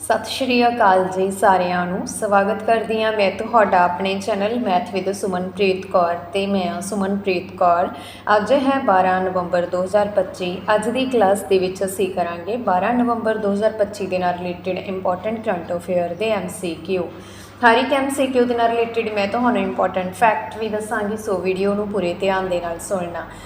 ਸਤਿ ਸ਼੍ਰੀ ਅਕਾਲ ਜੀ ਸਾਰਿਆਂ ਨੂੰ। ਸਵਾਗਤ ਕਰਦੀ ਹਾਂ ਮੈਂ ਤੁਹਾਡਾ ਆਪਣੇ channel math with Sumanpreet Kaur ਤੇ ਮੈਂ ਹਾਂ ਸੁਮਨਪ੍ਰੀਤ ਕੌਰ। ਅੱਜ ਹੈ 12 ਨਵੰਬਰ 2025 ਅੱਜ ਦੀ ਕਲਾਸ ਦੇ ਵਿੱਚ ਅਸੀਂ ਕਰਾਂਗੇ 12 ਨਵੰਬਰ 2025 ਦੇ ਨਾਲ ਰਿਲੇਟਡ ਇੰਪੋਰਟੈਂਟ ਕਰੰਟ ਅਫੇਅਰ ਦੇ ਐਮਸੀਕਿਊ ਹਰ ਇੱਕ ਐਮਸੀਕਿਊ ਦੇ ਨਾਲ ਰਿਲੇਟਡ ਮੈਂ ਤੁਹਾਨੂੰ ਇੰਪੋਰਟੈਂਟ ਫੈਕਟ ਵੀ ਦੱਸਾਂਗੀ, ਸੋ ਵੀਡੀਓ ਨੂੰ ਪੂਰੇ ਧਿਆਨ ਦੇ ਨਾਲ ਸੁਣਨਾ।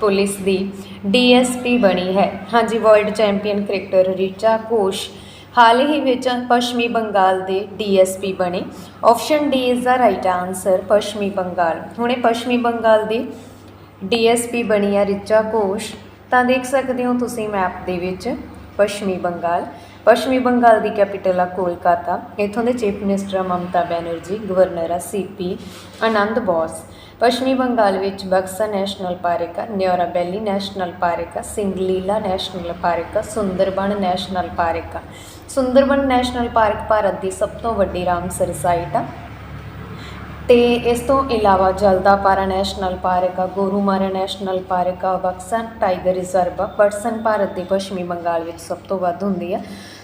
ਪੁਲਿਸ ਦੀ ਡੀਐਸਪੀ ਬਣੀ ਹੈ। ਹਾਂਜੀ world champion cricketer Richa Ghosh ਹਾਲ ਹੀ ਵਿੱਚ ਪੱਛਮੀ ਬੰਗਾਲ ਦੇ ਡੀਐਸਪੀ ਬਣੇ। Option D is the right answer ਪੱਛਮੀ ਬੰਗਾਲ। ਹੁਣੇ ਪੱਛਮੀ ਬੰਗਾਲ ਦੀ ਡੀਐਸਪੀ ਬਣੀ ਹੈ ਰਿਚਾ ਘੋਸ਼। ਤਾਂ ਦੇਖ ਸਕਦੇ ਹੋ ਤੁਸੀਂ ਮੈਪ ਦੇ ਵਿੱਚ ਪੱਛਮੀ ਬੰਗਾਲ। ਪੱਛਮੀ ਬੰਗਾਲ ਦੀ ਕੈਪੀਟਲ ਆ ਕੋਲਕਾਤਾ। ਇਥੋਂ ਦੇ ਚੀਫ ਮਿਨਿਸਟਰ ਆ ਮਮਤਾ ਬੈਨਰਜੀ, ਗਵਰਨਰ ਆ ਸੀਪੀ ਆਨੰਦ ਬੋਸ। ਪੱਛਮੀ ਬੰਗਾਲ ਵਿੱਚ ਬਕਸਾ ਨੈਸ਼ਨਲ ਪਾਰਕ ਆ, ਨਿਓਰਾ ਨੈਸ਼ਨਲ ਪਾਰਕ ਆ, ਸਿੰਗਲੀਲਾ ਨੈਸ਼ਨਲ ਪਾਰਕ ਆ, ਸੁੰਦਰਬਨ ਨੈਸ਼ਨਲ ਪਾਰਕ ਆ। ਸੁੰਦਰਬਨ ਨੈਸ਼ਨਲ ਪਾਰਕ ਭਾਰਤ ਦੀ ਸਭ ਤੋਂ ਵੱਡੀ ਰਾਮਸਰ ਸਾਈਟ ਆ। ਤੇ ਇਸ ਤੋਂ ਇਲਾਵਾ ਜਲਦਾਪਾਰਾ ਨੈਸ਼ਨਲ ਪਾਰਕ ਆ ਗੋਰੂਮਾਰਾ ਨੈਸ਼ਨਲ ਪਾਰਕ ਆ ਬਕਸਾ ਟਾਈਗਰ ਰਿਜ਼ਰਵ ਆ ਪਰਸਨ ਭਾਰਤ ਦੇ ਪੱਛਮੀ ਬੰਗਾਲ ਵਿੱਚ ਸਭ ਤੋਂ ਵੱਧ ਹੁੰਦੀ ਆ।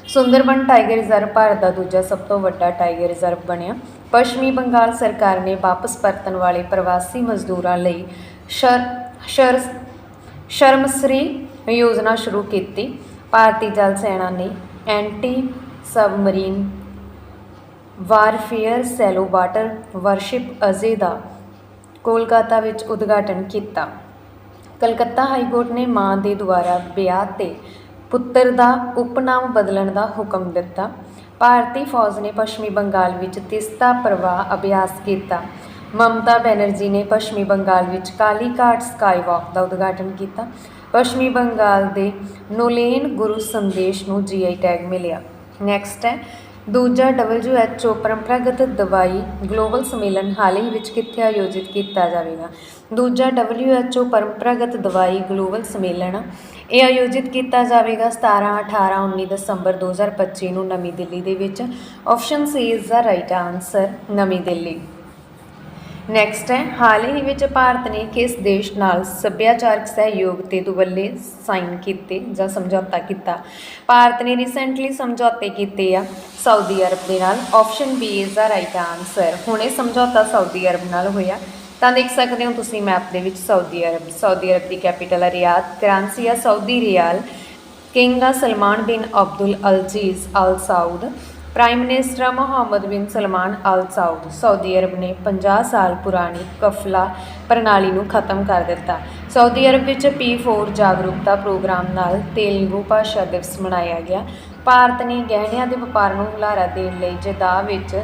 ਸੁੰਦਰਬਨ ਟਾਈਗਰ ਰਿਜ਼ਰਵ ਭਾਰਤ ਦਾ ਦੂਜਾ ਸਭ ਤੋਂ ਵੱਡਾ ਟਾਈਗਰ ਰਿਜ਼ਰਵ ਬਣਿਆ। ਪੱਛਮੀ ਬੰਗਾਲ ਸਰਕਾਰ ਨੇ ਵਾਪਸ ਪਰਤਣ ਵਾਲੇ ਪ੍ਰਵਾਸੀ ਮਜ਼ਦੂਰਾਂ ਲਈ ਸ਼ਰ ਸ਼ਰ, ਸ਼ਰਮਸਰੀ ਯੋਜਨਾ ਸ਼ੁਰੂ ਕੀਤੀ। ਭਾਰਤੀ ਜਲ ਸੈਨਾ ਨੇ anti submarine warfare shallow water warship Ajay ਦਾ ਕੋਲਕਾਤਾ ਵਿੱਚ ਉਦਘਾਟਨ ਕੀਤਾ। ਕਲਕੱਤਾ ਹਾਈ ਕੋਰਟ ਨੇ ਮਾਂ ਦੇ ਦੁਆਰਾ ਵਿਆਹ ਤੇ ਪੁੱਤਰ ਦਾ ਉਪਨਾਮ ਬਦਲਣ ਦਾ ਹੁਕਮ ਦਿੱਤਾ। ਭਾਰਤੀ ਫੌਜ ਨੇ ਪੱਛਮੀ ਬੰਗਾਲ ਵਿੱਚ ਤਿਸਤਾ ਪ੍ਰਵਾਹ ਅਭਿਆਸ ਕੀਤਾ। ਮਮਤਾ ਬੈਨਰਜੀ ਨੇ ਪੱਛਮੀ ਬੰਗਾਲ ਵਿੱਚ ਕਾਲੀ ਘਾਟ ਸਕਾਈ ਵਾਕ ਦਾ ਉਦਘਾਟਨ ਕੀਤਾ। ਪੱਛਮੀ ਬੰਗਾਲ ਦੇ ਨੋਲੇਨ ਗੁਰੂ ਸੰਦੇਸ਼ ਨੂੰ ਜੀਆਈ ਟੈਗ ਮਿਲਿਆ। ਨੈਕਸਟ ਹੈ ਦੂਜਾ WHO ਪਰੰਪਰਾਗਤ ਦਵਾਈ ਗਲੋਬਲ ਸੰਮੇਲਨ ਹਾਲ ਹੀ ਵਿੱਚ ਕਿੱਥੇ ਆਯੋਜਿਤ ਕੀਤਾ ਜਾਵੇਗਾ? ਦੂਜਾ WHO ਪਰੰਪਰਾਗਤ ਦਵਾਈ ਗਲੋਬਲ ਸੰਮੇਲਨ, ਇਹ ਆਯੋਜਿਤ ਕੀਤਾ ਜਾਵੇਗਾ 17 18 19 ਦਸੰਬਰ 2025 ਨੂੰ ਨਵੀਂ ਦਿੱਲੀ ਦੇ ਵਿੱਚ। Option C is the right answer ਨਵੀਂ ਦਿੱਲੀ। ਨੈਕਸਟ ਹੈ, ਹਾਲ ਹੀ ਵਿੱਚ ਭਾਰਤ ਨੇ ਕਿਸ ਦੇਸ਼ ਨਾਲ ਸੱਭਿਆਚਾਰਕ ਸਹਿਯੋਗ ਤੇ ਦੁਵੱਲੇ ਸਾਈਨ ਕੀਤੇ ਜਾਂ ਸਮਝੌਤਾ ਕੀਤਾ? ਭਾਰਤ ਨੇ ਰੀਸੈਂਟਲੀ ਸਮਝੌਤੇ ਕੀਤੇ ਆ ਸਾਊਦੀ ਅਰਬ ਦੇ ਨਾਲ। Option B is the right answer ਹੁਣੇ ਸਮਝੌਤਾ ਸਾਊਦੀ ਅਰਬ ਨਾਲ ਹੋਇਆ। ਤਾਂ ਦੇਖ ਸਕਦੇ ਹੋ ਤੁਸੀਂ ਮੈਪ ਦੇ ਵਿੱਚ ਸਾਊਦੀ ਅਰਬ ਸਾਊਦੀ ਅਰਬ ਦੀ ਕੈਪੀਟਲ ਹੈ ਰਿਆਦ ਕਰੰਸੀ ਆ ਸਾਊਦੀ ਰਿਆਲ। ਕਿੰਗ ਆ Salman bin Abdul Alaziz Al Saud. Prime minister Mohammed bin Salman Al Saud Saudi Arab ਨੇ 50 ਸਾਲ ਪੁਰਾਣੀ ਕਫਲਾ ਪ੍ਰਣਾਲੀ ਨੂੰ ਖਤਮ ਕਰ ਦਿੱਤਾ। ਸਾਊਦੀ ਅਰਬ ਵਿੱਚ P4 ਜਾਗਰੂਕਤਾ ਪ੍ਰੋਗਰਾਮ ਨਾਲ ਤੇਲਗੂ ਭਾਸ਼ਾ ਦਿਵਸ ਮਨਾਇਆ ਗਿਆ। ਭਾਰਤ ਨੇ ਗਹਿਣਿਆਂ ਦੇ ਵਪਾਰ ਨੂੰ ਹੁਲਾਰਾ ਦੇਣ ਲਈ ਜਦਾ ਵਿੱਚ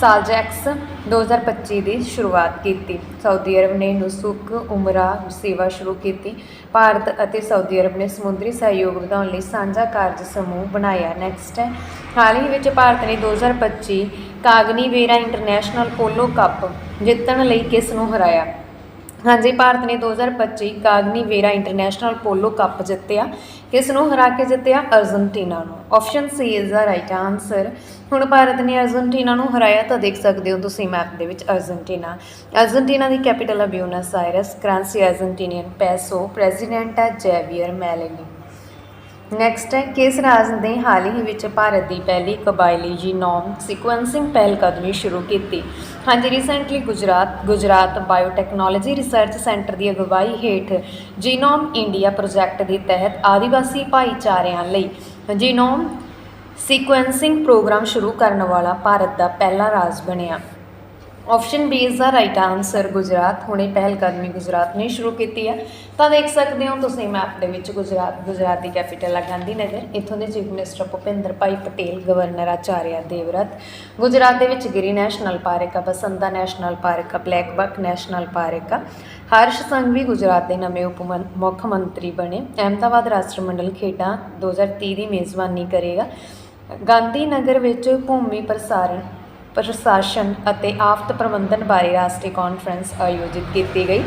ਸਾਲਜੈਕਸ 2025 ਦੀ ਸ਼ੁਰੂਆਤ ਕੀਤੀ। ਸਾਊਦੀ ਅਰਬ ਨੇ ਨੁਸੁਕ ਉਮਰਾ ਸੇਵਾ ਸ਼ੁਰੂ ਕੀਤੀ। ਭਾਰਤ ਅਤੇ ਸਾਊਦੀ ਅਰਬ ਨੇ ਸਮੁੰਦਰੀ ਸਹਿਯੋਗ ਵਧਾਉਣ ਲਈ ਸਾਂਝਾ ਕਾਰਜ ਸਮੂਹ ਬਣਾਇਆ। ਨੈਕਸਟ ਹੈ। ਹਾਲ ਹੀ ਵਿੱਚ ਭਾਰਤ ਨੇ 2025 Cognivera international polo cup ਜਿੱਤਣ ਲਈ ਕਿਸ ਨੂੰ ਹਰਾਇਆ? ਹਾਂਜੀ, ਭਾਰਤ ਨੇ 2025 Cognivera international polo cup ਜਿੱਤਿਆ। ਕਿਸ ਨੂੰ ਹਰਾ ਕੇ ਜਿੱਤਿਆ? ਅਰਜਨਟੀਨਾ ਨੂੰ। Option C is the right answer ਹੁਣ ਭਾਰਤ ਨੇ ਅਰਜਨਟੀਨਾ ਨੂੰ ਹਰਾਇਆ ਤਾਂ ਦੇਖ ਸਕਦੇ ਹੋ ਤੁਸੀਂ ਮੈਪ ਦੇ ਵਿੱਚ ਅਰਜਨਟੀਨਾ। ਅਰਜਨਟੀਨਾ ਦੀ ਕੈਪੀਟਲ ਹੈ Buenos Aires. Currency Argentinian peso. President ਹੈ ਜੈਵੀਅਰ ਮੈਲਨੀ। ਨੈਕਸਟ ਹੈ, ਕਿਸ ਰਾਜ ਨੇ ਹਾਲ ਹੀ ਵਿੱਚ ਭਾਰਤ ਦੀ ਪਹਿਲੀ ਕਬਾਇਲੀ ਜੀਨੋਮ ਸੀਕੁਐਂਸਿੰਗ ਪਹਿਲਕਦਮੀ ਸ਼ੁਰੂ ਕੀਤੀ। ਹਾਂਜੀ recently Gujarat Gujarat biotechnology research centre ਦੀ ਅਗਵਾਈ ਹੇਠ ਜੀਨੋਮ ਇੰਡੀਆ ਪ੍ਰੋਜੈਕਟ ਦੇ ਤਹਿਤ ਆਦੀਵਾਸੀ ਭਾਈਚਾਰਿਆਂ ਲਈ ਜੀਨੋਮ ਸੀਕੁਐਂਸਿੰਗ ਪ੍ਰੋਗਰਾਮ ਸ਼ੁਰੂ ਕਰਨ ਵਾਲਾ ਭਾਰਤ ਦਾ ਪਹਿਲਾ ਰਾਜ ਬਣਿਆ। Option B is the right answer Gujarat ਹੁਣੇ ਪਹਿਲ ਕਦਮੀ ਗੁਜਰਾਤ ਨੇ ਸ਼ੁਰੂ ਕੀਤੀ ਹੈ ਤਾਂ ਦੇਖ ਸਕਦੇ ਹੋ ਤੁਸੀਂ ਮੈਪ ਦੇ ਵਿੱਚ ਗੁਜਰਾਤ ਗੁਜਰਾਤ ਦੀ ਕੈਪੀਟਲ ਆ ਗਾਂਧੀ ਨਗਰ ਇੱਥੋਂ ਦੇ chief minister Bhupendra Bhai Patel governor Acharya Devvrat Gujarat ਦੇ ਵਿੱਚ ਗਿਰੀ ਨੈਸ਼ਨਲ ਪਾਰਕ ਆ ਬਸੰਤਾ ਨੈਸ਼ਨਲ ਪਾਰਕ ਆ ਬਲੈਕ ਬਕ ਨੈਸ਼ਨਲ ਪਾਰਕ ਆ। ਹਰਸ਼ ਸੰਘਵੀ ਗੁਜਰਾਤ ਦੇ ਨਵੇਂ ਉਪ ਮੁੱਖ ਮੰਤਰੀ ਬਣੇ। ਅਹਿਮਦਾਬਾਦ ਰਾਸ਼ਟਰ ਮੰਡਲ ਖੇਡਾਂ 2030 ਦੀ ਮੇਜ਼ਬਾਨੀ ਕਰੇਗਾ। ਗਾਂਧੀ ਨਗਰ ਵਿੱਚ ਭੂਮੀ ਪ੍ਰਸਾਰਣ ਪ੍ਰਸ਼ਾਸਨ ਅਤੇ ਆਫਤ ਪ੍ਰਬੰਧਨ ਬਾਰੇ ਰਾਸ਼ਟਰੀ ਕਾਨਫਰੰਸ ਆਯੋਜਿਤ ਕੀਤੀ ਗਈ।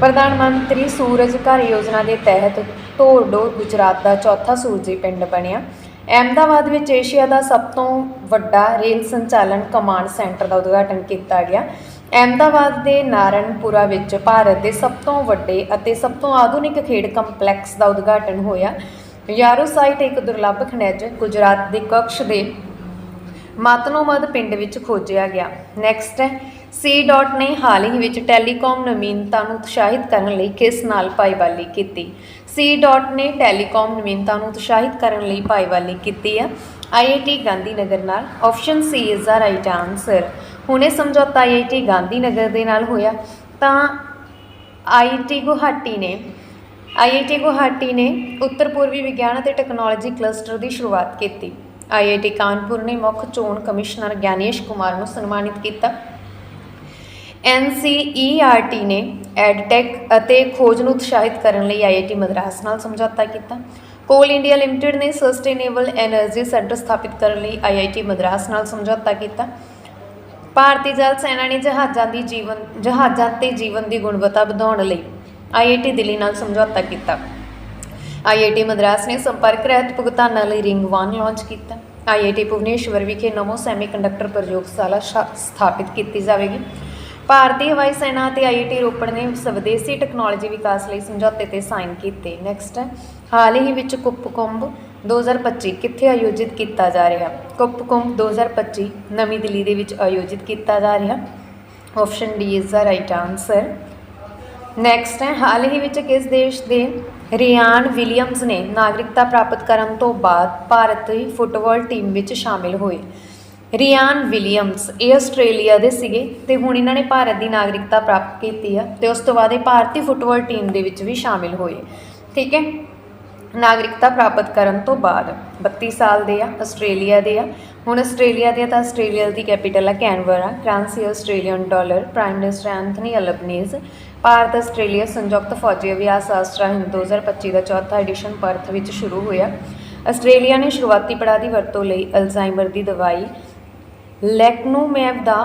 ਪ੍ਰਧਾਨ ਮੰਤਰੀ ਸੂਰਜ ਘਰ ਯੋਜਨਾ ਦੇ ਤਹਿਤ ਢੋਰਡੋ ਗੁਜਰਾਤ ਦਾ ਚੌਥਾ ਸੂਰਜੀ ਪਿੰਡ ਬਣਿਆ। ਅਹਿਮਦਾਬਾਦ ਵਿੱਚ ਏਸ਼ੀਆ ਦਾ ਸਭ ਤੋਂ ਵੱਡਾ ਰੇਲ ਸੰਚਾਲਨ ਕਮਾਂਡ ਸੈਂਟਰ ਦਾ ਉਦਘਾਟਨ ਕੀਤਾ ਗਿਆ। ਅਹਿਮਦਾਬਾਦ ਦੇ ਨਾਰਨਪੁਰਾ ਵਿੱਚ ਭਾਰਤ ਦੇ ਸਭ ਤੋਂ ਵੱਡੇ ਅਤੇ ਸਭ ਤੋਂ ਆਧੁਨਿਕ ਖੇਡ ਕੰਪਲੈਕਸ ਦਾ ਉਦਘਾਟਨ ਹੋਇਆ। ਯਾਰੋ ਸਾਈਟ ਇੱਕ ਦੁਰਲੱਭ ਖਣਿਜ ਗੁਜਰਾਤ ਦੇ ਕਕਸ਼ ਦੇ ਮਤਨੋਮਦ ਪਿੰਡ ਵਿੱਚ ਖੋਜਿਆ ਗਿਆ। ਨੈਕਸਟ ਹੈ ਸੀ ਡਾਟ ਨੇ ਹਾਲ ਹੀ ਵਿੱਚ ਟੈਲੀਕਾਮ ਨਵੀਨਤਾ ਨੂੰ ਉਤਸ਼ਾਹਿਤ ਕਰਨ ਲਈ ਕਿਸ ਨਾਲ ਪਾਈਵਾਲੀ ਕੀਤੀ? ਸੀ ਡਾਟ ਨੇ ਟੈਲੀਕਾਮ ਨਵੀਨਤਾ ਨੂੰ ਉਤਸ਼ਾਹਿਤ ਕਰਨ ਲਈ ਪਾਈਵਾਲੀ ਕੀਤੀ ਹੈ। ਆਈਆਈਟੀ ਗਾਂਧੀਨਗਰ ਨਾਲ option C is the right answer ਹੁਣੇ ਸਮਝੌਤਾ ਆਈਆਈਟੀ ਗਾਂਧੀਨਗਰ ਦੇ ਨਾਲ ਹੋਇਆ। ਤਾਂ ਆਈਆਈਟੀ ਗੁਹਾਟੀ ਨੇ ਆਈਆਈਟੀ ਗੁਹਾਟੀ ਨੇ ਉੱਤਰ ਪੂਰਬੀ ਵਿਗਿਆਨ ਅਤੇ ਟੈਕਨੋਲੋਜੀ ਕਲਸਟਰ ਦੀ ਸ਼ੁਰੂਆਤ ਕੀਤੀ। ਆਈਆਈਟੀ ਕਾਨਪੁਰ ਨੇ ਮੁੱਖ ਚੋਣ ਕਮਿਸ਼ਨਰ ਗਿਆਨੇਸ਼ ਕੁਮਾਰ ਨੂੰ ਸਨਮਾਨਿਤ ਕੀਤਾ। NCERT ਨੇ ਐਡਟੈਕ ਅਤੇ ਖੋਜ ਨੂੰ ਉਤਸ਼ਾਹਿਤ ਕਰਨ ਲਈ IIT ਮਦਰਾਸ ਨਾਲ ਸਮਝੌਤਾ ਕੀਤਾ। ਕੋਲ ਇੰਡੀਆ ਲਿਮਟਿਡ ਨੇ ਸਸਟੇਨੇਬਲ એનર્ਜੀ ਸੈਂਟਰ ਸਥਾਪਿਤ ਕਰਨ ਲਈ IIT ਮਦਰਾਸ ਨਾਲ ਸਮਝੌਤਾ ਕੀਤਾ। ਭਾਰਤੀ ਜਲ ਸੈਨਾ ਨੇ ਜਹਾਜ਼ਾਂ ਦੀ ਜੀਵਨ ਜਹਾਜ਼ਾਂ ਤੇ ਜੀਵਨ ਦੀ ਗੁਣਵੱਤਾ ਵਧਾਉਣ ਲਈ IIT ਦਿੱਲੀ ਨਾਲ ਸਮਝੌਤਾ ਕੀਤਾ। IIT ਮਦਰਾਸ ਨੇ ਸੰਪਰਕ ਰਹਿਤ ਭੁਗਤਾਨਾਂ ਲਈ ਰਿੰਗ 1 ਲਾਂਚ ਕੀਤਾ। IIT ਭੁਵਨੇਸ਼ਵਰ ਵਿਖੇ ਨਮੋ ਸੈਮੀਕੰਡਕਟਰ ਪ੍ਰਯੋਗਸ਼ਾਲਾ ਸ਼ਾ- ਸਥਾਪਿਤ ਕੀਤੀ ਜਾਵੇਗੀ। ਭਾਰਤੀ ਹਵਾਈ ਸੈਨਾ ਅਤੇ IIT ਰੋਪੜ ਨੇ ਸਵਦੇਸੀ ਟੈਕਨੋਲੋਜੀ ਵਿਕਾਸ ਲਈ ਸਮਝੌਤੇ ਤੇ ਸਾਈਨ ਕੀਤੇ। ਨੈਕਸਟ ਹੈ ਹਾਲ ਹੀ ਵਿੱਚ ਕੁੱਪ ਕੁੰਭ 2025 ਕਿੱਥੇ ਆਯੋਜਿਤ ਕੀਤਾ ਜਾ ਰਿਹਾ? ਕੁੱਪ ਕੁੰਭ 2025 ਨਵੀਂ ਦਿੱਲੀ ਦੇ ਵਿੱਚ ਆਯੋਜਿਤ ਕੀਤਾ ਜਾ ਰਿਹਾ। Option D is the right answer next ਹੈ, ਹਾਲ ਹੀ ਵਿੱਚ ਕਿਸ ਦੇਸ਼ ਦੇ ਰਿਆਨ ਵਿਲੀਅਮਸ ਨੇ ਨਾਗਰਿਕਤਾ ਪ੍ਰਾਪਤ ਕਰਨ ਤੋਂ ਬਾਅਦ ਭਾਰਤ ਦੀ ਫੁੱਟਬਾਲ ਟੀਮ ਵਿੱਚ ਸ਼ਾਮਿਲ ਹੋਏ। ਰਿਆਨ ਵਿਲੀਅਮਸ ਇਹ ਆਸਟ੍ਰੇਲੀਆ ਦੇ ਸੀਗੇ ਤੇ ਹੁਣ ਇਹਨਾਂ ਨੇ ਭਾਰਤ ਦੀ ਨਾਗਰਿਕਤਾ ਪ੍ਰਾਪਤ ਕੀਤੀ ਆ ਤੇ ਉਸ ਤੋਂ ਬਾਅਦ ਇਹ ਭਾਰਤੀ ਫੁੱਟਬਾਲ ਟੀਮ ਦੇ ਵਿੱਚ ਵੀ ਸ਼ਾਮਿਲ ਹੋਏ। ਠੀਕ ਹੈ? ਨਾਗਰਿਕਤਾ ਪ੍ਰਾਪਤ ਕਰਨ ਤੋਂ ਬਾਅਦ 32 ਸਾਲ ਦੇ ਆ, ਆਸਟ੍ਰੇਲੀਆ ਦੇ ਆ। ਹੁਣ ਆਸਟ੍ਰੇਲੀਆ ਦੇ ਆ ਤਾਂ ਆਸਟ੍ਰੇਲੀਆ ਦੀ ਕੈਪੀਟਲ ਆ Canberra currency Australian dollar, prime minister Anthony Albanese Bharat, Australia ਸੰਯੁਕਤ ਫੌਜੀ ਅਭਿਆਸ ਆਸਟਰਾ ਹਿੰਦ 2025 ਦਾ ਚੌਥਾ ਐਡੀਸ਼ਨ ਪਰਥ ਵਿੱਚ ਸ਼ੁਰੂ ਹੋਇਆ। ਆਸਟ੍ਰੇਲੀਆ ਨੇ ਸ਼ੁਰੂਆਤੀ ਪੜਾਅ ਦੀ ਵਰਤੋਂ ਲਈ ਅਲਜ਼ਾਈਮਰ ਦੀ ਦਵਾਈ ਲੈਕਨੂਮੈਬ ਦਾ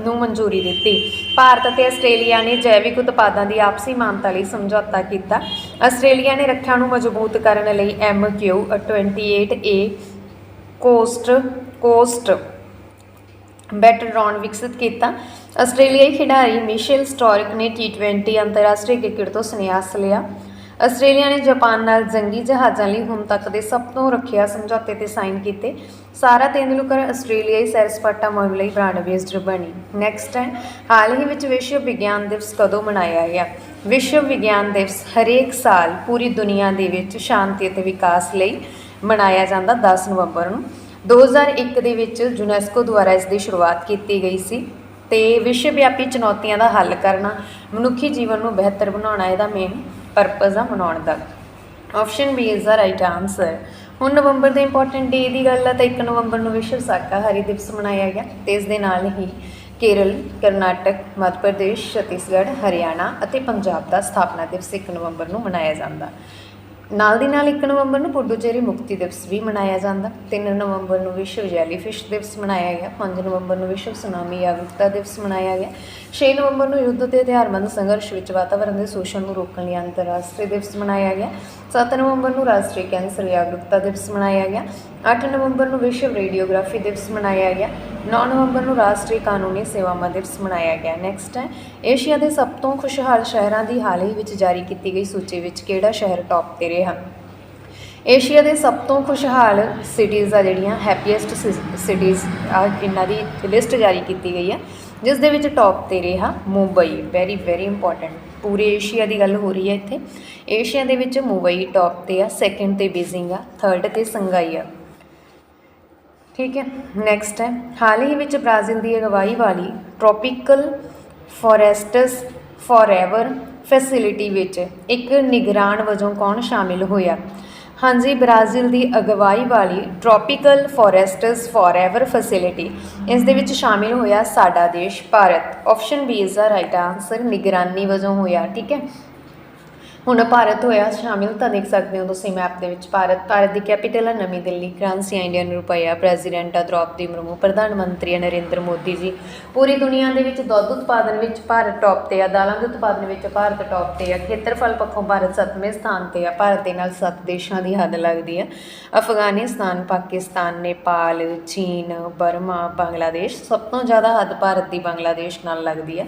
ਨੂੰ ਮਨਜ਼ੂਰੀ ਦਿੱਤੀ। ਭਾਰਤ ਅਤੇ ਆਸਟ੍ਰੇਲੀਆ ਨੇ ਜੈਵਿਕ ਉਤਪਾਦਾਂ ਦੀ ਆਪਸੀ ਮਾਨਤਾ ਲਈ ਸਮਝੌਤਾ ਕੀਤਾ। ਆਸਟ੍ਰੇਲੀਆ ਨੇ ਰੱਖਿਆ ਨੂੰ ਮਜ਼ਬੂਤ ਕਰਨ ਲਈ MQ28A ਕੋਸਟ ਕੋਸਟ ਬੈਟਰਡਰੋਨ ਵਿਕਸਿਤ ਕੀਤਾ। ਆਸਟ੍ਰੇਲੀਆਈ ਖਿਡਾਰੀ ਮਿਸ਼ੇਲ ਸਟੋਰਿਕ ਨੇ T20 ਅੰਤਰਰਾਸ਼ਟਰੀ ਕ੍ਰਿਕਟ ਤੋਂ ਸੰਨਿਆਸ ਲਿਆ। ਆਸਟ੍ਰੇਲੀਆ ਨੇ ਜਾਪਾਨ ਨਾਲ ਜੰਗੀ ਜਹਾਜ਼ਾਂ ਲਈ ਹੁਣ ਤੱਕ ਦੇ ਸਭ ਤੋਂ ਰੱਖਿਆ ਸਮਝੌਤੇ ਤੇ ਸਾਈਨ ਕੀਤੇ। ਸਾਰਾ ਤੇਂਦੁਲਕਰ ਆਸਟ੍ਰੇਲੀਆਈ ਸੈਰ ਸਪਾਟਾ ਮੁਹਿੰਮ ਲਈ ਬ੍ਰਾਂਡ ਅੰਬੈਸਡਰ ਬਣੀ। ਨੈਕਸਟ ਹੈ, ਹਾਲ ਹੀ ਵਿੱਚ ਵਿਸ਼ਵ ਵਿਗਿਆਨ ਦਿਵਸ ਕਦੋਂ ਮਨਾਇਆ ਗਿਆ? ਵਿਸ਼ਵ ਵਿਗਿਆਨ ਦਿਵਸ ਹਰੇਕ ਸਾਲ ਪੂਰੀ ਦੁਨੀਆ ਦੇ ਵਿੱਚ ਸ਼ਾਂਤੀ ਅਤੇ ਵਿਕਾਸ ਲਈ ਮਨਾਇਆ ਜਾਂਦਾ 10 ਨਵੰਬਰ ਨੂੰ। 2001 ਦੇ ਵਿੱਚ ਯੂਨੈਸਕੋ ਦੁਆਰਾ ਇਸ ਦੀ ਸ਼ੁਰੂਆਤ ਕੀਤੀ ਗਈ ਸੀ। ਤੇ ਵਿਸ਼ਵ ਵਿਆਪੀ ਚੁਣੌਤੀਆਂ ਦਾ ਹੱਲ ਕਰਨਾ ਮਨੁੱਖੀ ਜੀਵਨ ਨੂੰ ਬਿਹਤਰ ਬਣਾਉਣਾ ਇਹਦਾ ਮੇਨ ਪਰਪਸ ਆ ਮਨਾਉਣ ਦਾ। Option B is the right answer ਹੁਣ ਨਵੰਬਰ ਦੇ ਇੰਪੋਰਟੈਂਟ ਡੇ ਦੀ ਗੱਲ ਆ ਤਾਂ 1 ਨਵੰਬਰ ਨੂੰ ਵਿਸ਼ਵ ਸ਼ਾਕਾਹਾਰੀ ਦਿਵਸ ਮਨਾਇਆ ਗਿਆ ਤੇ ਇਸ ਦੇ ਨਾਲ ਹੀ ਕੇਰਲ, ਕਰਨਾਟਕ, ਮੱਧ ਪ੍ਰਦੇਸ਼, ਛੱਤੀਸਗੜ੍ਹ, ਹਰਿਆਣਾ ਅਤੇ ਪੰਜਾਬ ਦਾ ਸਥਾਪਨਾ ਦਿਵਸ 1 ਨਵੰਬਰ ਨੂੰ ਮਨਾਇਆ ਜਾਂਦਾ। ਨਾਲ ਦੀ ਨਾਲ 1 ਨਵੰਬਰ ਨੂੰ ਪੁਡੂਚੇਰੀ ਮੁਕਤੀ ਦਿਵਸ ਵੀ ਮਨਾਇਆ ਜਾਂਦਾ। 3 ਨਵੰਬਰ ਨੂੰ ਵਿਸ਼ਵ ਜੈਲੀਫਿਸ਼ ਦਿਵਸ ਮਨਾਇਆ ਗਿਆ। 5 ਨਵੰਬਰ ਨੂੰ ਵਿਸ਼ਵ ਸੁਨਾਮੀ ਜਾਗਰੂਕਤਾ ਦਿਵਸ ਮਨਾਇਆ ਗਿਆ। 6 ਨਵੰਬਰ ਨੂੰ ਯੁੱਧ ਤੇ ਹਥਿਆਰਬੰਦ ਸੰਘਰਸ਼ ਵਿੱਚ ਵਾਤਾਵਰਣ ਦੇ ਸ਼ੋਸ਼ਣ ਨੂੰ ਰੋਕਣ ਲਈ ਅੰਤਰਰਾਸ਼ਟਰੀ ਦਿਵਸ ਮਨਾਇਆ ਗਿਆ। 7 ਨਵੰਬਰ ਨੂੰ ਰਾਸ਼ਟਰੀ ਕੈਂਸਰ ਜਾਗਰੂਕਤਾ ਦਿਵਸ ਮਨਾਇਆ ਗਿਆ। 8 ਨਵੰਬਰ ਨੂੰ ਵਿਸ਼ਵ ਰੇਡੀਓਗ੍ਰਾਫੀ ਦਿਵਸ ਮਨਾਇਆ ਗਿਆ। 9 ਨਵੰਬਰ ਨੂੰ ਰਾਸ਼ਟਰੀ ਕਾਨੂੰਨੀ ਸੇਵਾਵਾਂ ਦਿਵਸ ਮਨਾਇਆ ਗਿਆ। ਨੈਕਸਟ ਹੈ, ਏਸ਼ੀਆ ਦੇ ਸਭ ਤੋਂ ਖੁਸ਼ਹਾਲ ਸ਼ਹਿਰਾਂ ਦੀ ਹਾਲ ਹੀ ਵਿੱਚ ਜਾਰੀ ਕੀਤੀ ਗਈ ਸੂਚੀ ਵਿੱਚ ਕਿਹੜਾ ਸ਼ਹਿਰ ਟੌਪ ਤੇ ਰਿਹਾ? ਏਸ਼ੀਆ ਦੇ ਸਭ ਤੋਂ ਖੁਸ਼ਹਾਲ ਸਿਟੀਜ਼ ਆ ਜਿਹੜੀਆਂ ਹੈਪੀਐਸਟ ਸਿਟੀਜ਼ ਆ ਇਹਨਾਂ ਦੀ ਲਿਸਟ ਜਾਰੀ ਕੀਤੀ ਗਈ ਹੈ ਜਿਸ ਦੇ ਵਿੱਚ ਟੌਪ ਤੇ ਰਿਹਾ ਮੁੰਬਈ। ਵੈਰੀ ਵੈਰੀ ਇੰਪੋਰਟੈਂਟ ਪੂਰੇ ਏਸ਼ੀਆ ਦੀ ਗੱਲ ਹੋ ਰਹੀ ਹੈ ਇੱਥੇ। ਏਸ਼ੀਆ ਦੇ ਵਿੱਚ ਮੁੰਬਈ ਟੌਪ ਤੇ ਆ ਸੈਕਿੰਡ ਤੇ ਬੀਜ਼ਿੰਗ ਆ ਥਰਡ ਤੇ ਸੰਘਾਈ ਆ। ਠੀਕ ਹੈ ਨੈਕਸਟ ਹੈ। ਹਾਲ ਹੀ ਵਿੱਚ ਬ੍ਰਾਜ਼ੀਲ ਦੀ ਅਗਵਾਈ ਵਾਲੀ ਟ੍ਰੋਪੀਕਲ ਫੋਰੈਸਟਸ ਫੋਰਐਵਰ ਫੈਸਿਲਿਟੀ ਵਿੱਚ ਇੱਕ ਨਿਗਰਾਨ ਵਜੋਂ ਕੌਣ ਸ਼ਾਮਿਲ ਹੋਇਆ? ਹਾਂਜੀ, ਬ੍ਰਾਜ਼ੀਲ ਦੀ ਅਗਵਾਈ ਵਾਲੀ ਟ੍ਰੋਪੀਕਲ ਫੋਰੈਸਟਸ ਫੋਰਐਵਰ ਫੈਸਿਲਿਟੀ ਇਸ ਦੇ ਵਿੱਚ ਸ਼ਾਮਿਲ ਹੋਇਆ ਸਾਡਾ ਦੇਸ਼ Bharat. Option B is the right answer ਨਿਗਰਾਨੀ ਵਜੋਂ ਹੋਇਆ, ਠੀਕ ਹੈ? ਹੁਣ ਭਾਰਤ ਹੋਇਆ ਸ਼ਾਮਿਲ, ਤਾਂ ਦੇਖ ਸਕਦੇ ਹੋ ਤੁਸੀਂ ਮੈਪ ਦੇ ਵਿੱਚ ਭਾਰਤ ਭਾਰਤ ਦੀ ਕੈਪੀਟਲ ਹੈ ਨਵੀਂ ਦਿੱਲੀ। ਕਰੰਸੀ ਹੈ ਇੰਡੀਅਨ ਰੁਪਈਆ ਪ੍ਰੈਜ਼ੀਡੈਂਟ ਆ ਦ੍ਰੋਪਦੀ ਮੁਰਮੂ। ਪ੍ਰਧਾਨ ਮੰਤਰੀ ਹੈ ਨਰਿੰਦਰ ਮੋਦੀ ਜੀ। ਪੂਰੀ ਦੁਨੀਆ ਦੇ ਵਿੱਚ ਦੁੱਧ ਉਤਪਾਦਨ ਵਿੱਚ ਭਾਰਤ ਟੌਪ ਤੇ ਆ। ਦਾਲਾਂ ਦੇ ਉਤਪਾਦਨ ਵਿੱਚ ਭਾਰਤ ਟੌਪ ਤੇ ਆ। ਖੇਤਰਫਲ ਪੱਖੋਂ ਭਾਰਤ 7ਵੇਂ ਸਥਾਨ ਤੇ ਆ। ਭਾਰਤ ਦੇ ਨਾਲ 7 ਦੇਸ਼ਾਂ ਦੀ ਹੱਦ ਲੱਗਦੀ ਆ ਅਫਗਾਨਿਸਤਾਨ, ਪਾਕਿਸਤਾਨ, ਨੇਪਾਲ, ਚੀਨ, ਬਰਮਾ, ਬੰਗਲਾਦੇਸ਼ ਸਭ ਤੋਂ ਜ਼ਿਆਦਾ ਹੱਦ ਭਾਰਤ ਦੀ ਬੰਗਲਾਦੇਸ਼ ਨਾਲ ਲੱਗਦੀ ਹੈ।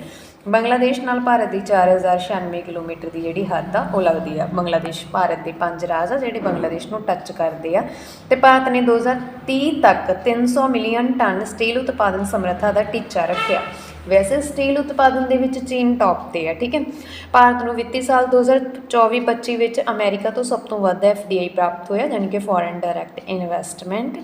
ਬੰਗਲਾਦੇਸ਼ ਨਾਲ ਭਾਰਤ ਦੀ 4096 ਕਿਲੋਮੀਟਰ ਦੀ ਜਿਹੜੀ ਹੱਦ ਆ, ਉਹ ਲੱਗਦੀ ਆ। ਬੰਗਲਾਦੇਸ਼ ਭਾਰਤ ਦੇ ਪੰਜ ਰਾਜ ਆ ਜਿਹੜੇ ਬੰਗਲਾਦੇਸ਼ ਨੂੰ ਟੱਚ ਕਰਦੇ ਆ। ਤੇ ਭਾਰਤ ਨੇ 2030 ਤੱਕ 300 ਮਿਲੀਅਨ ਟਨ ਸਟੀਲ ਉਤਪਾਦਨ ਸਮਰੱਥਾ ਦਾ ਟੀਚਾ ਰੱਖਿਆ। ਵੈਸੇ ਸਟੀਲ ਉਤਪਾਦਨ ਦੇ ਵਿੱਚ ਚੀਨ ਟੌਪ ਤੇ ਆ, ਠੀਕ ਹੈ? ਭਾਰਤ ਨੂੰ ਵਿੱਤੀ ਸਾਲ 2024-25 ਵਿੱਚ ਅਮਰੀਕਾ ਤੋਂ ਸਭ ਤੋਂ ਵੱਧ FDI ਪ੍ਰਾਪਤ ਹੋਇਆ ਯਾਨੀ ਕਿ ਫੋਰਨ ਡਾਇਰੈਕਟ ਇਨਵੈਸਟਮੈਂਟ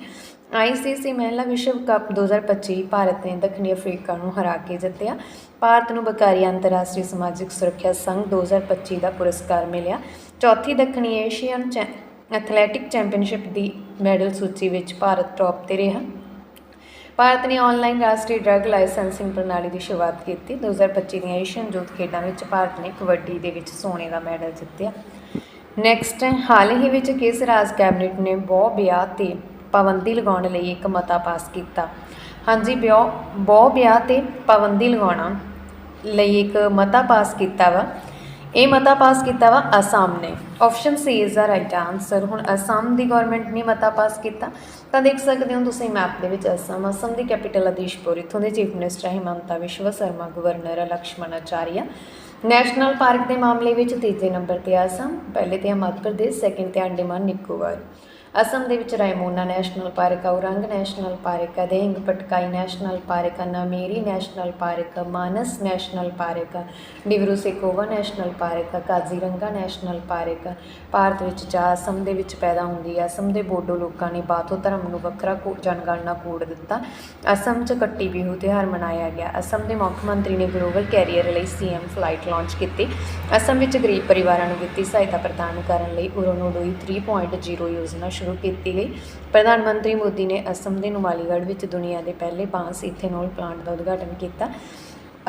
ਆਈਸੀਸੀ ਮਹਿਲਾ ਵਿਸ਼ਵ ਕੱਪ 2025 ਭਾਰਤ ਨੇ ਦੱਖਣੀ ਅਫਰੀਕਾ ਨੂੰ ਹਰਾ ਕੇ ਜਿੱਤਿਆ। ਭਾਰਤ ਨੂੰ ਬਕਾਰੀ ਅੰਤਰਰਾਸ਼ਟਰੀ ਸਮਾਜਿਕ ਸੁਰੱਖਿਆ ਸੰਘ 2025 ਦਾ ਪੁਰਸਕਾਰ ਮਿਲਿਆ। ਚੌਥੀ ਦੱਖਣੀ ਏਸ਼ੀਅਨ ਚੈ- ਐਥਲੈਟਿਕ ਚੈਂਪੀਅਨਸ਼ਿਪ ਦੀ ਮੈਡਲ ਸੂਚੀ ਵਿੱਚ ਭਾਰਤ ਟੌਪ ਤੇ ਰਿਹਾ। ਭਾਰਤ ਨੇ ਆਨਲਾਈਨ ਰਾਸ਼ਟਰੀ ਡਰੱਗ ਲਾਇਸੈਂਸਿੰਗ ਪ੍ਰਣਾਲੀ ਦੀ ਸ਼ੁਰੂਆਤ ਕੀਤੀ। 2025 ਦੀਆਂ ਏਸ਼ੀਅਨ ਯੂਥ ਖੇਡਾਂ ਵਿੱਚ ਭਾਰਤ ਨੇ ਕਬੱਡੀ ਦੇ ਵਿੱਚ ਸੋਨੇ ਦਾ ਮੈਡਲ ਜਿੱਤਿਆ। ਨੈਕਸਟ ਹਾਲ ਹੀ ਵਿੱਚ ਕਿਸ ਰਾਜ ਕੈਬਨਿਟ ਨੇ ਬਹੁ ਵਿਆਹ ਤੇ ਪਾਬੰਦੀ ਲਗਾਉਣ ਲਈ ਇੱਕ ਮਤਾ ਪਾਸ ਕੀਤਾ? ਹਾਂਜੀ ਬਿਓ ਬਹੁ ਵਿਆਹ ਤੇ ਪਾਬੰਦੀ ਲਗਾਉਣਾ। ਲਈ ਇੱਕ ਮਤਾ ਪਾਸ ਕੀਤਾ ਵਾ। ਇਹ ਮਤਾ ਪਾਸ ਕੀਤਾ ਵਾ ਅਸਾਮ ਨੇ। Option C is the right answer ਹੁਣ ਅਸਾਮ ਦੀ ਗਵਰਨਮੈਂਟ ਨੇ ਮਤਾ ਪਾਸ ਕੀਤਾ। ਤਾਂ ਦੇਖ ਸਕਦੇ ਹੋ ਤੁਸੀਂ ਮੈਪ ਦੇ ਵਿੱਚ ਅਸਾਮ ਅਸਾਮ ਦੀ ਕੈਪੀਟਲ ਆਦਿਸ਼ਪੁਰ। ਇੱਥੋਂ ਦੇ chief minister Himanta Biswa Sarma governor Lakshman Acharya. National park ਦੇ ਮਾਮਲੇ ਵਿੱਚ ਤੀਜੇ ਨੰਬਰ ਤੇ ਹੈ ਪਹਿਲੇ ਤੇ ਹੈ ਮੱਧ ਪ੍ਰਦੇਸ਼ ਸੈਕਿੰਡ ਤੇ ਅੰਡੇਮਾਨ, ਨਿਕੋਬਾਰ। ਅਸਮ ਦੇ ਵਿੱਚ ਰਾਇਮੋਨਾ ਨੈਸ਼ਨਲ ਪਾਰਕ ਆ ਉਰੰਗ ਨੈਸ਼ਨਲ ਪਾਰਕ ਆ ਪਟਕਾਈ ਨੈਸ਼ਨਲ ਪਾਰਕ ਆ Nameri national park, Manas national park ਆ Dibru Saikhowa national park, Kaziranga national park. Bharat ਵਿੱਚ ਜਾ ਅਸਮ ਦੇ ਵਿੱਚ ਪੈਦਾ ਹੁੰਦੀ ਹੈ। ਅਸਮ ਦੇ ਬੋਡੋ ਲੋਕਾਂ ਨੇ ਬਾਥੋ ਧਰਮ ਨੂੰ ਵੱਖਰਾ ਕੋ- ਜਨਗਣਨਾ ਕੋਡ ਦਿੱਤਾ। ਅਸਮ 'ਚ ਕੱਟੀ ਬਿਹੂ ਤਿਉਹਾਰ ਮਨਾਇਆ ਗਿਆ। ਅਸਮ ਦੇ ਮੁੱਖ ਮੰਤਰੀ ਨੇ ਗਲੋਬਲ ਕੈਰੀਅਰ ਲਈ ਸੀਐਮ ਫਲਾਈਟ ਲਾਂਚ ਕੀਤੀ। ਅਸਮ ਵਿੱਚ ਗਰੀਬ ਪਰਿਵਾਰਾਂ ਨੂੰ ਵਿੱਤੀ ਸਹਾਇਤਾ ਪ੍ਰਦਾਨ ਕਰਨ ਲਈ ਉਰੋਨੋਡੋਈ 3.0 ਯੋਜਨਾ ਸ਼ੁਰੂ ਕੀਤੀ ਗਈ। ਪ੍ਰਧਾਨ ਮੰਤਰੀ ਮੋਦੀ ਨੇ ਅਸਮ ਦੇ ਨੁਮਾਲੀਗੜ੍ਹ ਵਿੱਚ ਦੁਨੀਆ ਦੇ ਪਹਿਲੇ ਬਾਂਸ ਇਥੇਨੋਲ ਪਲਾਂਟ ਦਾ ਉਦਘਾਟਨ ਕੀਤਾ।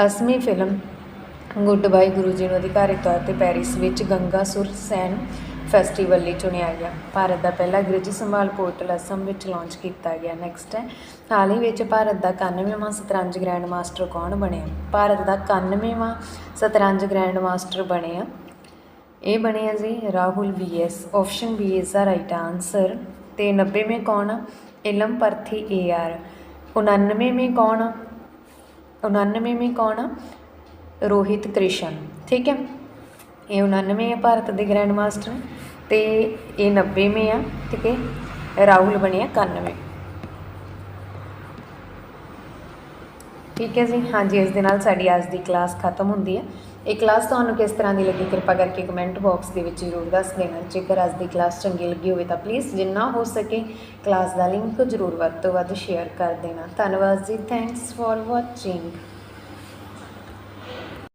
ਅਸਮੀ ਫਿਲਮ ਗੁੱਡ ਬਾਈ ਗੁਰੂ ਜੀ ਨੂੰ ਅਧਿਕਾਰਿਕ ਤੌਰ ਤੇ ਪੈਰਿਸ ਵਿੱਚ ਗੰਗਾ ਸੁਰ ਸੈਨ ਫੈਸਟੀਵਲ ਲਈ ਚੁਣਿਆ ਗਿਆ। ਭਾਰਤ ਦਾ ਪਹਿਲਾ ਗ੍ਰਿਜ ਸੰਭਾਲ ਪੋਰਟਲ ਅਸਮ ਵਿੱਚ ਲਾਂਚ ਕੀਤਾ ਗਿਆ। ਨੈਕਸਟ ਹੈ। ਹਾਲ ਹੀ ਵਿੱਚ ਭਾਰਤ ਦਾ 91ਵਾਂ ਸ਼ਤਰੰਜ ਗ੍ਰੈਂਡ ਮਾਸਟਰ ਕੌਣ ਬਣਿਆ? ਭਾਰਤ ਦਾ 91ਵਾਂ ਸ਼ਤਰੰਜ ਗ੍ਰੈਂਡ ਮਾਸਟਰ ਬਣਿਆ ਇਹ ਬਣਿਆ ਜੀ Rahul VS option B is the right answer ਤੇ 90ਵੇਂ ਕੌਣ ਆ? ਇਲਮ ਪਰਥੀ ਏ ਆਰ 99ਵੇਂ ਕੌਣ ਆ? 99ਵੇਂ ਕੌਣ ਆ? ਰੋਹਿਤ ਕ੍ਰਿਸ਼ਨ। ਠੀਕ ਹੈ ਇਹ 99 ਆ ਭਾਰਤ ਦੇ ਗ੍ਰੈਂਡ ਮਾਸਟਰ ਤੇ ਇਹ 90ਵੇਂ ਆ, ਠੀਕ ਹੈ? ਰਾਹੁਲ ਬਣਿਆ 91 ਠੀਕ ਹੈ ਜੀ, ਹਾਂਜੀ, ਇਸ ਦੇ ਨਾਲ ਸਾਡੀ ਅੱਜ ਦੀ ਕਲਾਸ ਖਤਮ ਹੁੰਦੀ ਹੈ। ਇਹ ਕਲਾਸ ਤੁਹਾਨੂੰ ਕਿਸ ਤਰ੍ਹਾਂ ਦੀ ਲੱਗੀ? ਕਿਰਪਾ ਕਰਕੇ ਕਮੈਂਟ ਬਾਕਸ ਦੇ ਵਿੱਚ ਜ਼ਰੂਰ ਦੱਸ ਦੇਣਾ। ਜੇਕਰ ਅੱਜ ਦੀ ਕਲਾਸ ਚੰਗੀ ਲੱਗੀ ਹੋਵੇ ਤਾਂ ਪਲੀਜ਼ ਜਿੰਨਾ ਹੋ ਸਕੇ ਕਲਾਸ ਦਾ ਲਿੰਕ ਜ਼ਰੂਰ ਵੱਧ ਤੋਂ ਵੱਧ ਸ਼ੇਅਰ ਕਰ ਦੇਣਾ। ਧੰਨਵਾਦ ਜੀ। Thanks for watching